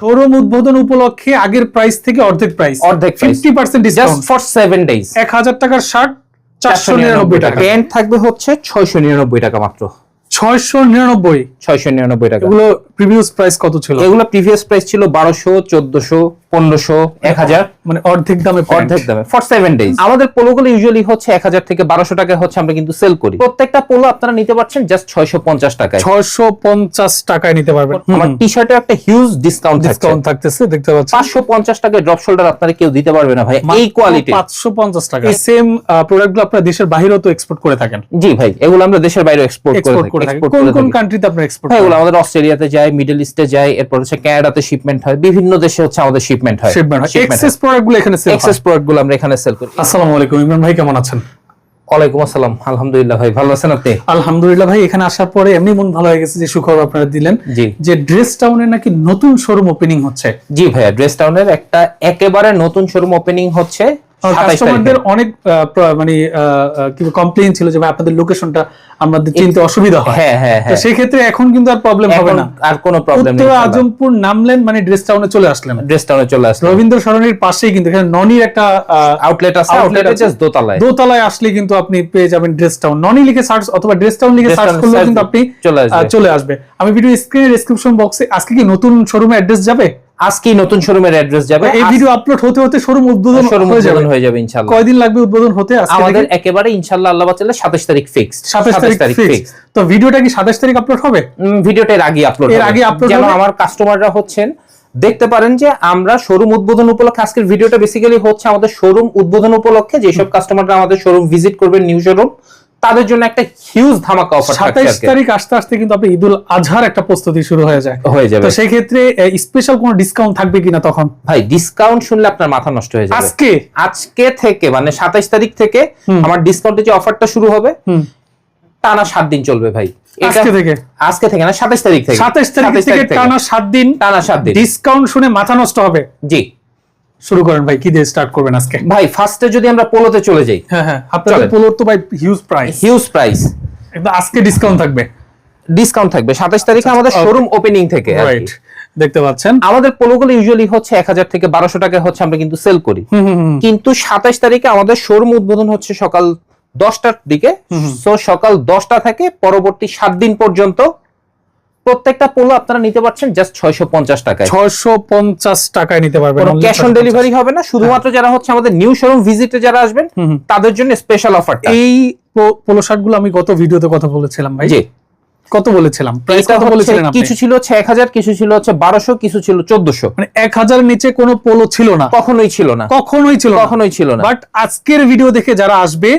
Showroom উদ্বোধন উপলক্ষে আগের প্রাইস থেকে অর্ধেক প্রাইস অর্ধেক। Fifty percent discount for seven days এক হাজার টাকার শার্ট চারশো নিরানব্বই টাকা। প্যান্ট থাকবে হচ্ছে ছয়শো নিরানব্বই টাকা মাত্র। ছয়শো নিরানব্বই। ছয়শো নিরানব্বই টাকা। এগুলো প্রিভিয়াস প্রাইস কত ছিল? এগুলো প্রিভিয়াস প্রাইস ছিল বারোশো চোদ্দশো পনেরোশো এক হাজার। মানে অর্ধেক দামে অর্ধেক দামে। ফর সেভেন ডেজ আমাদের পোলোগুলো ইউজুয়ালি হচ্ছে এক হাজার থেকে বারোশো টাকা হচ্ছে আমরা কিন্তু সেল করি। প্রত্যেকটা পোলো আপনারা নিতে পারছেন জাস্ট ছয়শো পঞ্চাশ টাকায়। ছয়শো পঞ্চাশ টাকায় নিতে পারবেন। আমার টি শার্টে একটা হিউজ ডিসকাউন্ট ডিসকাউন্ট থাকতেছে দেখতে পাচ্ছেন। পাঁচশো পঞ্চাশ টাকায় ড্রপ শোল্ডার আপনারা কেউ দিতে পারবে না ভাই। এই কোয়ালিটি পাঁচশো পঞ্চাশ টাকা। সেম প্রোডাক্ট আপনারা দেশের বাইরেও তো এক্সপোর্ট করে থাকেন। জি ভাই এগুলো আমরা দেশের বাইরে এক্সপোর্ট করে থাকি কোন কোন থাকি। কান্ট্রিতে আপনারা এক্সপোর্ট এগুলো আমাদের অস্ট্রেলিয়াতে যায় মিডল ইস্টে যায় এরপর হচ্ছে কানাডাতে শিপমেন্ট হয় বিভিন্ন দেশে হচ্ছে আমাদের শিপমেন্ট হয় শিপমেন্ট হয়। এক্সেস প্রোডাক্টগুলো এখানে সেল এক্সেস প্রোডাক্টগুলো আমরা এখানে সেল করি। আসসালামু আলাইকুম ইমরান ভাই কেমন আছেন? ওয়ালাইকুম আসসালাম। আলহামদুলিল্লাহ ভাই ভালো আছেন আপনি? আলহামদুলিল্লাহ ভাই এখানে আসার পরে এমনি মন ভালো হয়ে গেছে যে সুখবর আপনারা দিলেন। জি। যে ড্রেস টাউনে নাকি নতুন শোরুম ওপেনিং হচ্ছে। জি ভাইয়া ড্রেস টাউনের একটা একেবারে নতুন শোরুম ওপেনিং হচ্ছে 27 কাস্টমারদের অনেক মানে কি কমপ্লেইন ছিল যে ভাই আপনাদের লোকেশনটা আমাদের চিনতে অসুবিধা হয়। হ্যাঁ হ্যাঁ তো হ্যাঁ। সেই ক্ষেত্রে এখন কিন্তু আর প্রবলেম হবে না। আর কোনো প্রবলেম নেই উত্তর আজমপুর নামলেন মানে ড্রেস টাউনে চলে আসলেন। ড্রেস টাউনে চলে আসলো রবীন্দ্র সরণির পাশেই কিন্তু এখানে ননির একটা আউটলেট আছে আউটলেট আছে। দোতলায়। দোতলায় আসলে কিন্তু আপনি পেয়ে যাবেন ড্রেস টাউন ননি লিখে সার্চ অথবা ড্রেস টাউন লিখে সার্চ করলে কিন্তু আপনি চলে আসবে। চলে আসবে। আমি ভিডিও স্ক্রিনে ডেসক্রিপশন বক্সে আজকে কি নতুন শোরুমে অ্যাড্রেস যাবে? আজকেই নতুন শোরুমের অ্যাড্রেস যাবে। এই ভিডিও আপলোড হতে হতে শোরুম উদ্বোধন শোরুম উদ্বোধন হয়ে যাবে ইনশাআল্লাহ। কয়দিন লাগবে উদ্বোধন হতে আমাদের একেবারে ইনশাআল্লাহ আল্লাহ বাঁচালে 27 তারিখ ফিক্সড 27 তারিখ ফিক্স তো ভিডিওটা কি 27 তারিখ আপলোড হবে? ভিডিওটা এর আগে আপলোড এর আগে upload যেন? আমার কাস্টমাররা হচ্ছেন দেখতে পারেন যে আমরা শোরুম উদ্বোধন উপলক্ষে আজকের ভিডিওটা বেসিক্যালি হচ্ছে আমাদের শোরুম উদ্বোধন উপলক্ষে যেসব কাস্টমাররা আমাদের শোরুম ভিজিট করবেন নিউ শোরুম তাদের জন্য একটা হিউজ ধামাকা অফার সাতাইশ। তারিখ আসতে আসতে কিন্তু আপনি ঈদুল আজহার একটা প্রস্তুতি শুরু হয়ে যায়। হয়ে যাবে। তো সেই ক্ষেত্রে স্পেশাল কোনো ডিসকাউন্ট থাকবে কিনা তখন? ভাই ডিসকাউন্ট শুনলে আপনার মাথা নষ্ট হয়ে যাবে। আজকে? আজকে থেকে মানে সাতাইশ তারিখ থেকে আমার ডিসকাউন্টের যে অফারটা শুরু হবে টানা সাত দিন চলবে ভাই। আজকে থেকে? আজকে থেকে না সাতাইশ তারিখ থেকে। 27 তারিখ থেকে টানা সাত দিন টানা সাত দিন। ডিসকাউন্ট শুনে মাথা নষ্ট হবে? জি। শুরু করেন ভাই কি দিয়ে স্টার্ট করবেন আজকে? ভাই ফার্স্টে যদি আমরা পোলোতে চলে যাই। হ্যাঁ হ্যাঁ আপনাদের পোলোর তো ভাই হিউজ প্রাইস হিউজ প্রাইস একদম আজকে ডিসকাউন্ট থাকবে। ডিসকাউন্ট থাকবে। সাতাশ তারিখে আমাদের. শোরুম ওপেনিং থেকে রাইট দেখতে পাচ্ছেন। আমাদের পোলোগুলো ইউজুয়ালি হচ্ছে এক হাজার থেকে বারোশো টাকা হচ্ছে আমরা কিন্তু সেল করি। কিন্তু সাতাশ তারিখে আমাদের শোরুম উদ্বোধন হচ্ছে সকাল দশটার দিকে। সো সকাল দশটা থেকে পরবর্তী সাত দিন পর্যন্ত প্রত্যেকটা পোলো আপনারা নিতে পারছেন জাস্ট ছয়শো পঞ্চাশ টাকায়। ছয়শো পঞ্চাশ টাকায় নিতে পারবেন ক্যাশ অন ডেলিভারি হবে না শুধুমাত্র যারা হচ্ছে আমাদের নিউ শোরুম ভিজিটে যারা আসবেন। তাদের জন্য স্পেশাল অফার এই পোলো শার্টগুলো আমি গত ভিডিওতে কথা বলেছিলাম ভাই। জি। কত বলেছিলাম? প্রাইস কত বলেছিলেন আপনি? কিছু ছিল হচ্ছে এক হাজার কিছু ছিল হচ্ছে বারোশো কিছু ছিল চোদ্দশো। মানে এক হাজার নিচে কোনো পোলো ছিল না। কখনোই ছিল না। কখনোই ছিল না। কখনোই ছিল না। বাট আজকের ভিডিও দেখে যারা আসবে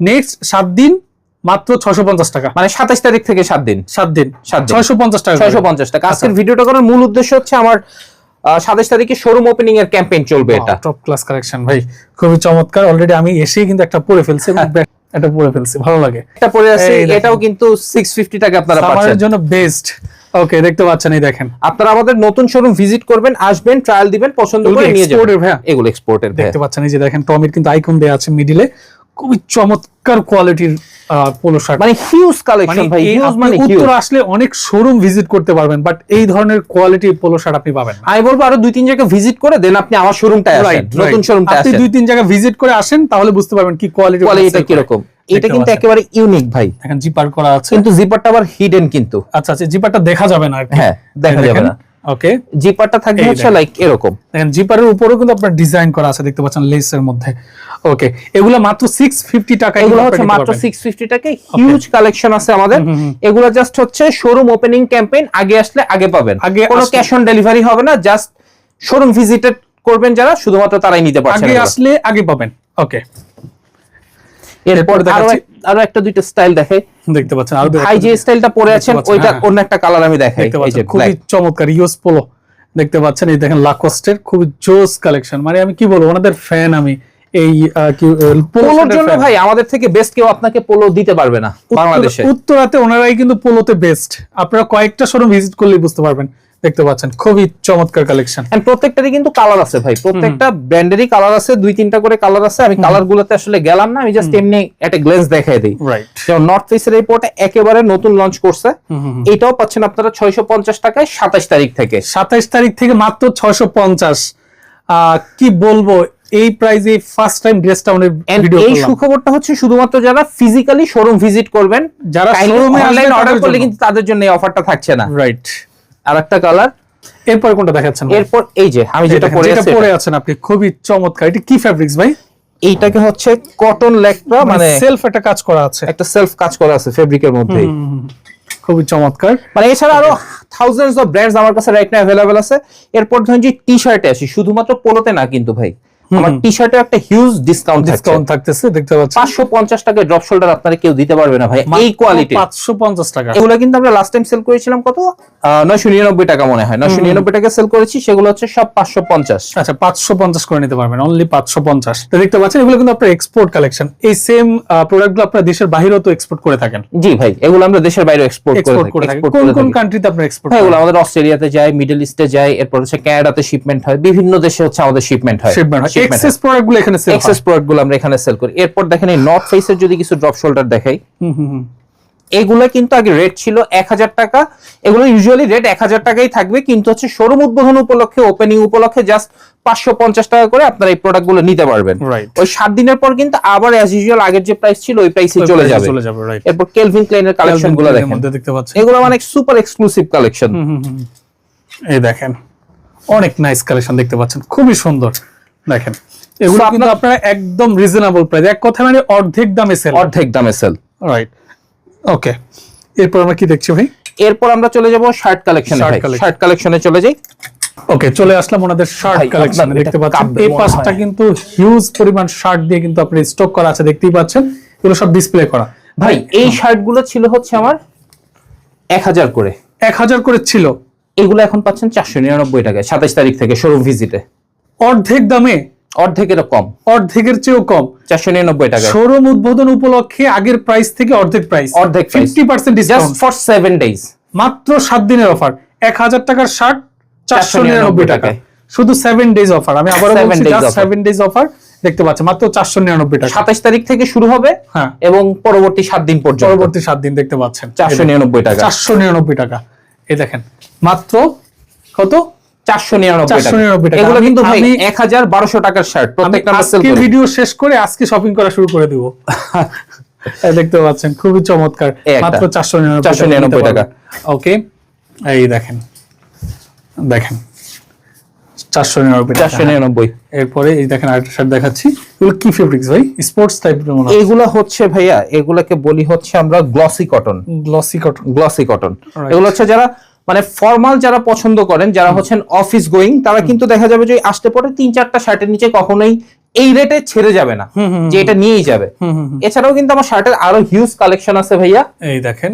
নেক্সট সাত দিন মাত্র ছশো পঞ্চাশ টাকা। মানে সাতাশ তারিখ থেকে সাত দিন। সাত দিন। সাত। ছয়শো পঞ্চাশ টাকা ছয়শো পঞ্চাশ টাকা। আজকের ভিডিওটা করার মূল উদ্দেশ্য হচ্ছে আমার সাতাশ তারিখে শোরুম ওপেনিং এর ক্যাম্পেইন চলবে এটা। টপ ক্লাস কালেকশন ভাই। খুবই চমৎকার। অলরেডি আমি এসেই কিন্তু একটা পরে ফেলছি এবং এটা পরে ফেলছি। ভালো লাগে। এটা পরে আছে এটাও কিন্তু সিক্স ফিফটি টাকা আপনারা পাচ্ছেন। সামারের জন্য বেস্ট ওকে দেখতে পাচ্ছেন এই দেখেন। আপনারা আমাদের নতুন শোরুম ভিজিট করবেন আসবেন ট্রায়াল দিবেন পছন্দ করে নিয়ে যাবেন। ভাইয়া? এগুলো এক্সপোর্টের দেখতে পাচ্ছেন এই যে দেখেন টমির কিন্তু আইকন দেয়া আছে মিডিলে খুবই চমৎকার কোয়ালিটির পোলো শার্ট মানে হিউজ মানে কালেকশন ভাই হিউজ মানে উত্তর আসলে অনেক শোরুম ভিজিট করতে পারবেন বাট এই ধরনের পোলো শার্ট আপনি পাবেন আমি বলব আরও দুই তিন জায়গায় ভিজিট করে দেন আপনি আমার শোরুমটায় আসেন নতুন right. শোরুমটা আপনি দুই তিন ভিজিট করে আসেন তাহলে বুঝতে পারবেন কি কোয়ালিটি কোয়ালিটিটা কীরকম। এটা কিন্তু একেবারে ইউনিক ভাই। এখন জিপার করা আছে। কিন্তু জিপারটা আবার হিডেন কিন্তু। আচ্ছা আচ্ছা জিপারটা দেখা যাবে না হ্যাঁ দেখা যাবে না। ওকে জিপারটা থাকবে হচ্ছে। লাইক এরকম। দেখেন জিপারের উপরেও কিন্তু আপনার ডিজাইন করা আছে দেখতে পাচ্ছেন লেসের মধ্যে। ওকে এগুলো মাত্র সিক্স ফিফটি টাকা এগুলো হচ্ছে মাত্র সিক্স ফিফটি টাকা হিউজ কালেকশন আছে আমাদের। এগুলো জাস্ট হচ্ছে শোরুম ওপেনিং ক্যাম্পেইন আগে আসলে আগে পাবেন। আগে কোনো ক্যাশ অন ডেলিভারি হবে না জাস্ট শোরুম ভিজিটেড করবেন যারা শুধুমাত্র তারাই নিতে পারছেন আগে আসলে আগে পাবেন। ওকে এরপর এরপর দেখাচ্ছি। আরও একটা দুইটা স্টাইল দেখে দেখতে পাচ্ছেন আরও ভাই যে স্টাইলটা পরে আছেন ওইটা হ্যাঁ। অন্য একটা কালার আমি দেখাই। দেখতে পাচ্ছেন খুবই। চমৎকার ইউএস পোলো দেখতে পাচ্ছেন এই দেখেন লাকোস্টের খুবই জোস কালেকশন মানে আমি কি বলব ওনাদের ফ্যান আমি। এই পোলোর জন্য ভাই আমাদের থেকে বেস্ট কেউ আপনাকে পোলো দিতে পারবে না বাংলাদেশে। উত্তরাতে ওনারাই কিন্তু পোলোতে বেস্ট আপনারা কয়েকটা শোরুম ভিজিট করলেই বুঝতে পারবেন। দেখতে পাচ্ছেন খুবই চমৎকার কালেকশন এন্ড প্রত্যেকটারই কিন্তু কালার আছে ভাই। প্রত্যেকটা ব্র্যান্ডেরই কালার আছে দুই তিনটা করে কালার আছে। আমি কালার গুলোতে আসলে গেলাম না আমি জাস্ট এমনি একটা গ্লেন্স দেখাই দিই। রাইট যেমন নর্থ ফেসের এই পোর্টে একেবারে নতুন লঞ্চ করছে। এটাও পাচ্ছেন আপনারা ছয়শো পঞ্চাশ টাকায় সাতাশ তারিখ থেকে। সাতাইশ তারিখ থেকে মাত্র ছয়শো পঞ্চাশ। কি বলব এই প্রাইজে ফার্স্ট টাইম ড্রেস টাউনের ভিডিও এই সুখবরটা হচ্ছে শুধুমাত্র যারা ফিজিক্যালি শোরুম ভিজিট করবেন যারা শোরুমে অনলাইন অর্ডার করলে কিন্তু তাদের জন্য এই অফারটা থাকছে না। রাইট আর একটা কালার এরপর কোনটা দেখাচ্ছেন এরপর এই যে আমি যেটা পরে আছি পরে আছেন আপনি খুবই চমৎকার। এটা কি ফ্যাব্রিক্স ভাই? এইটাকে হচ্ছে কটন লেকটা মানে সেলফ একটা কাজ করা আছে। একটা সেলফ কাজ করা আছে ফেব্রিকের মধ্যে। খুবই চমৎকার। মানে এছাড়া আরও থাউজেন্ডস অফ ব্র্যান্ডস আমার কাছে রাইট নাও अवेलेबल আছে। এরপর ধরুন যে টি শার্টে আসি শুধুমাত্র পোলোতে না কিন্তু ভাই। আমার টি শার্টে একটা হিউজ ডিসকাউন্ট ডিসকাউন্ট থাকতেছে দেখতে পাচ্ছেন? টাকায় ড্রপ শোল্ডার আপনারা কেউ দিতে পারবে না ভাই এই কোয়ালিটি পাঁচশো পঞ্চাশ টাকা। এগুলো কিন্তু আমরা লাস্ট টাইম সেল করেছিলাম কত? নয়শো নিরানব্বই টাকা মনে হয়। নয়শো নিরানব্বই টাকা সেল করেছি সেগুলো হচ্ছে সব পাঁচশো পঞ্চাশ। আচ্ছা পাঁচশো পঞ্চাশ করে নিতে পারবেন অনলি তো দেখতে পাচ্ছেন এগুলো কিন্তু আপনার এক্সপোর্ট কালেকশন এই সেম প্রোডাক্টগুলো আপনার দেশের বাইরেও তো এক্সপোর্ট করে থাকেন। জি ভাই এগুলো আমরা দেশের বাইরে এক্সপোর্ট করে থাকি কোন কোন কান্ট্রিতে আপনার এক্সপোর্ট হ্যাঁ, এগুলো আমাদের অস্ট্রেলিয়াতে যায় মিডল ইস্টে যায় এরপর হচ্ছে ক্যানাডাতে শিপমেন্ট হয় বিভিন্ন দেশে হচ্ছে আমাদের শিপমেন্ট হয়। শিপমেন্ট হয়। এক্সেস প্রোডাক্টগুলো এখানে সেল এক্সেস প্রোডাক্টগুলো আমরা এখানে সেল করি। এরপর দেখেন এই নর্থ ফেসের যদি কিছু ড্রপ শোল্ডার দেখাই। এগুলো কিন্তু আগে রেট ছিল এক হাজার টাকা। এগুলো ইউজুয়ালি রেট এক হাজার টাকাই থাকবে কিন্তু হচ্ছে শোরুম উদ্বোধন উপলক্ষে ওপেনিং উপলক্ষে জাস্ট পাঁচশো পঞ্চাশ টাকা করে আপনারা এই প্রোডাক্টগুলো নিতে পারবেন। ওই সাত দিনের পর কিন্তু আবার অ্যাজ ইউজুয়াল আগের যে প্রাইস ছিল ওই প্রাইসে চলে যাবে। এরপর কেলভিন ক্লাইনের কালেকশনগুলো দেখেন। এগুলো মানে সুপার এক্সক্লুসিভ কালেকশন। এই দেখেন অনেক নাইস কালেকশন দেখতে পাচ্ছেন খুবই সুন্দর। দেখেন। এগুলো কিন্তু আপনার- একদম রিজনেবল প্রাইস এক কথা মানে অর্ধেক দামে সেল অর্ধেক দামে সেল রাইট ওকে এরপর আমরা কি দেখছি ভাই? এরপর আমরা চলে যাব শার্ট কালেকশনে শার্ট কালেকশনে চলে যাই। ওকে চলে আসলাম ওনাদের শার্ট কালেকশন দেখতে পাচ্ছেন এই হয়। কিন্তু হিউজ পরিমাণ শার্ট দিয়ে কিন্তু আপনার স্টক করা আছে দেখতেই পাচ্ছেন। এগুলো সব ডিসপ্লে করা। ভাই এই শার্টগুলো ছিল হচ্ছে আমার এক হাজার করে। এক হাজার করে ছিল। এগুলো এখন পাচ্ছেন চারশো নিরানব্বই টাকায় সাতাশ তারিখ থেকে শোরুম ভিজিটে অর্ধেক দামে অর্ধেকেরও কম। অর্ধেকের চেয়েও কম। চারশো নিরানব্বই টাকা। শোরুম উদ্বোধন উপলক্ষে আগের প্রাইস থেকে অর্ধেক প্রাইস অর্ধেক fifty percent discount for seven days মাত্র সাত দিনের অফার এক হাজার টাকার শার্ট চারশো নিরানব্বই টাকা। টাকায়। শুধু সেভেন ডেজ অফার আমি আবার বলছি। সেভেন ডেজ অফার দেখতে পাচ্ছেন মাত্র চারশো নিরানব্বই টাকা। সাতাশ তারিখ থেকে শুরু হবে হ্যাঁ। এবং পরবর্তী সাত দিন পর্যন্ত। পরবর্তী সাত দিন দেখতে পাচ্ছেন। চারশো নিরানব্বই টাকা। চারশো নিরানব্বই টাকা। এই দেখেন মাত্র কত? চারশো নিরানব্বই টাকা। 499 টাকা। এগুলো আমি- কিন্তু ভাই এক হাজার বারোশো টাকার শার্ট প্রত্যেকটা আমরা সেল আজকে করি। ভিডিও শেষ করে আজকে শপিং করা শুরু করে দিব। দেখতে পাচ্ছেন খুবই চমৎকার। মাত্র চারশো নিরানব্বই টাকা। ওকে এই দেখেন। দেখেন। চারশো নিরানব্বই চারশো নিরানব্বই। এরপরে এই দেখেন আরেকটা শার্ট দেখাচ্ছি। এগুলো কি ফেব্রিক্স ভাই? স্পোর্টস টাইপের মনে এগুলো হচ্ছে ভাইয়া এগুলাকে বলি হচ্ছে আমরা glossy cotton glossy cotton glossy cotton এগুলো হচ্ছে যারা মানে ফর্মাল যারা পছন্দ করেন যারা হচ্ছেন অফিস গোয়িং তারা কিন্তু দেখা যাবে যে আসতে পরে তিন চারটা শার্টের নিচে কখনোই এই রেটে ছেড়ে যাবে না যে এটা নিয়েই যাবে। এছাড়াও কিন্তু আমার শার্টের আরও হিউজ কালেকশন আছে ভাইয়া। এই দেখেন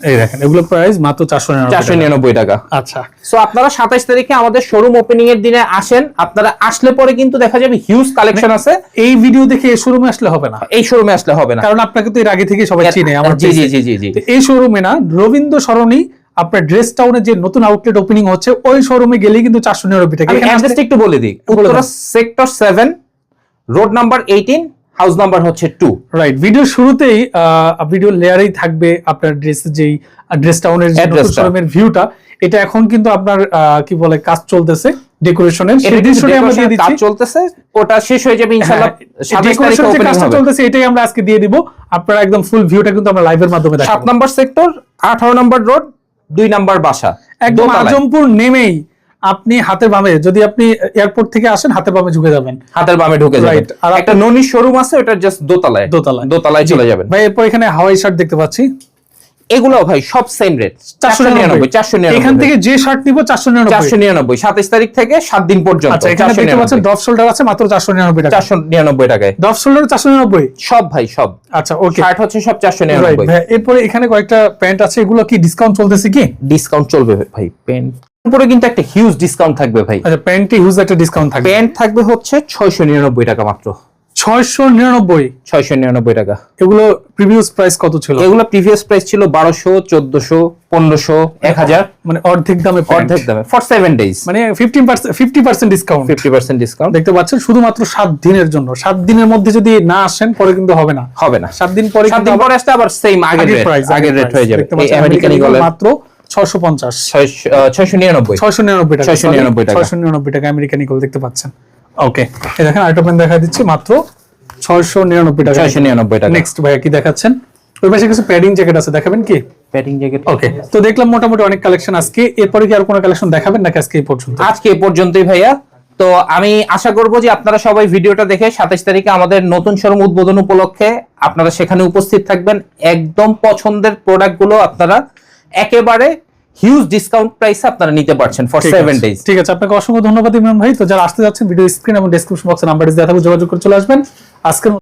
এই দেখেন এগুলো প্রাইস মাত্র চারশো চারশো নিরানব্বই টাকা। আচ্ছা। সো আপনারা সাতাশ তারিখে আমাদের শোরুম ওপেনিং এর দিনে আসেন আপনারা আসলে পরে কিন্তু দেখা যাবে হিউজ কালেকশন আছে। এই ভিডিও দেখে এই শোরুমে আসলে হবে না। এই শোরুমে আসলে হবে না। কারণ আপনাকে তো এর আগে থেকে সবাই চিনে আমার জি জি জি জি এই শোরুমে না রবীন্দ্র সরণি আপনার ড্রেস টাউনে যে নতুন আউটলেট ওপেনিং হচ্ছে ওই শোরুমে গেলেই কিন্তু চারশো নিরানব্বই টাকা অ্যাড্রেসটা একটু বলে দিই। Uttara sector seven road number eighteen house number হচ্ছে টু রাইট ভিডিও শুরুতেই ভিডিও লেয়ারেই থাকবে আপনার ড্রেস যেই ড্রেস টাউনের যে। শোরুমের ভিউটা এটা এখন কিন্তু আপনার কি বলে কাজ চলতেছে ডেকোরেশনের সেই দৃশ্যটাই আমরা দিয়ে decoration কাজ দিচ্ছি চলতেছে ওটা শেষ হয়ে যাবে ইনশাআল্লাহ হ্যাঁ, তারিখে ওপেনিং হবে। চলতেছে এটাই আমরা আজকে দিয়ে দিব। আপনারা একদম ফুল ভিউটা কিন্তু আমরা লাইভের মাধ্যমে সাত দেখাবো। নাম্বার সেক্টর আঠারো নাম্বার রোড দুই নাম্বার বাসা। একদম। আজমপুর নেমেই আপনি হাতের বামে যদি আপনি এয়ারপোর্ট থেকে আসেন হাতের বামে ঢুকে যাবেন। হাতের বামে ঢুকে যাবেন। আর একটা ননি শোরুম আছে ওটা জাস্ট দোতলায়। দোতলায়। দোতলায় চলে যাবেন। ভাই এরপর এখানে হাওয়াই শার্ট দেখতে পাচ্ছি। এগুলো ভাই সব সেম রেট চারশো নিরানব্বই চারশো এখান থেকে যে শার্ট নিব চারশো নিরানব্বই। চারশো নিরানব্বই সাতাইশ তারিখ থেকে সাত দিন পর্যন্ত আচ্ছা এখানে দেখতে পাচ্ছেন শোল্ডার আছে মাত্র চারশো নিরানব্বই টাকা চারশো নিরানব্বই টাকায়। ড্রপ শোল্ডার চারশো নিরানব্বই? সব ভাই সব। আচ্ছা ওকে শার্ট হচ্ছে সব চারশো নিরানব্বই। ভাই এরপরে এখানে কয়েকটা প্যান্ট আছে এগুলো কি ডিসকাউন্ট চলতেছে কি? ডিসকাউন্ট চলবে ভাই পেন্ট উপরে কিন্তু একটা হিউজ ডিসকাউন্ট থাকবে ভাই। আচ্ছা প্যান্টে হিউজ একটা ডিসকাউন্ট থাকবে। প্যান্ট থাকবে হচ্ছে ছয়শো নিরানব্বই টাকা মাত্র। ছয়শো নিরানব্বই। ছয়শো নিরানব্বই টাকা। এগুলো প্রিভিয়াস প্রাইস কত ছিল? এগুলো প্রিভিয়াস প্রাইস ছিল বারোশো চোদ্দশো পনেরোশো এক হাজার। মানে অর্ধেক দামে অর্ধেক দামে ফর সেভেন ডেজ মানে fifteen percent fifty percent discount fifty percent discount দেখতে পাচ্ছেন শুধুমাত্র সাত দিনের জন্য। সাত দিনের মধ্যে যদি না আসেন পরে কিন্তু হবে না। হবে না। সাত দিন পরে সাত দিন পরে আসতে আবার সেম আগের প্রাইস আগের রেট হয়ে যাবে। আমেরিকান মাত্র ছয়শো পঞ্চাশ। ছয়শো নিরানব্বই ছয়শো নিরানব্বই টাকা। 699 টাকা। ছয়শো নিরানব্বই টাকা আমেরিকান ইগল দেখতে পাচ্ছেন। ওকে এই দেখেন আরেকটা পেন দেখা দিচ্ছি মাত্র ছয়শো নিরানব্বই টাকা। ছয়শো নিরানব্বই টাকা। নেক্সট ভাইয়া কি দেখাচ্ছেন? ওই পাশে কিছু প্যাডিং জ্যাকেট আছে দেখাবেন কি? প্যাটিং জ্যাকেট ওকে তো দেখলাম মোটামুটি অনেক কালেকশন আজকে। এরপরে কি আর কোনো কালেকশন দেখাবেন নাকি আজকে এই পর্যন্ত? আজকে এ পর্যন্তই ভাইয়া। তো আমি আশা করব যে আপনারা সবাই ভিডিওটা দেখে সাতাশ তারিখে আমাদের নতুন শোরুম উদ্বোধন উপলক্ষে আপনারা সেখানে উপস্থিত থাকবেন। একদম পছন্দের প্রোডাক্টগুলো আপনারা একেবারে হিউজ ডিসকাউন্ট প্রাইসে আপনারা নিতে পারছেন ফর ঠিক সেভেন ডেজ ঠিক আছে আপনাকে অসংখ্য ধন্যবাদ ইমরান ভাই। তো যারা আসতে যাচ্ছেন ভিডিও স্ক্রিন এবং ডেসক্রিপশন বক্সে নাম্বার দেওয়া থাকবে যোগাযোগ করে চলে আসবেন। আজকের